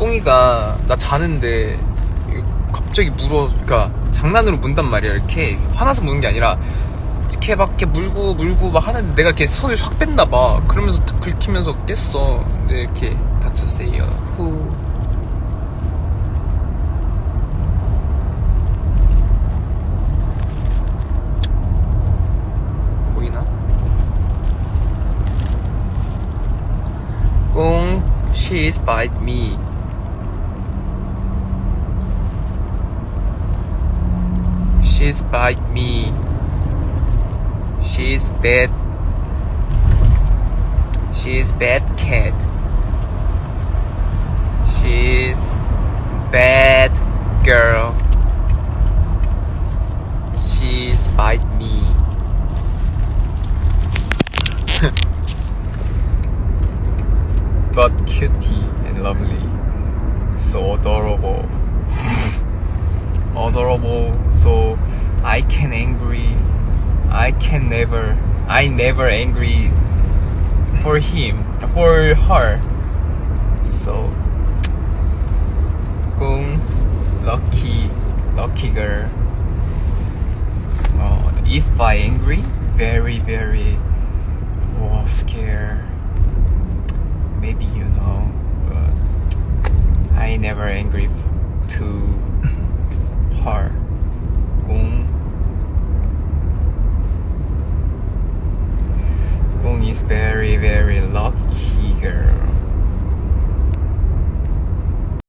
꽁이가 나 자는데 갑자기 물어, 그러니까 장난으로 문단 말이야. 이렇게 화나서 무는 게 아니라 이렇게 막 이렇게 물고 물고 막 하는데 내가 이렇게 손을 확 뺐나 봐. 그러면서 탁 긁히면서 깼어. 근데 이렇게 다쳤어요. 후. 보이나? 꽁, she's bite me. She's bite me. She's bad. She's bad cat. She's bad girl. She's bite me. but cutie and lovely. So adorable. adorable. So I can angry. I can never. I never angry for him. For her. So Gong's lucky, lucky girl. Uh, if I angry, very very, oh scared. Maybe you know, but I never angry to is very very lucky girl.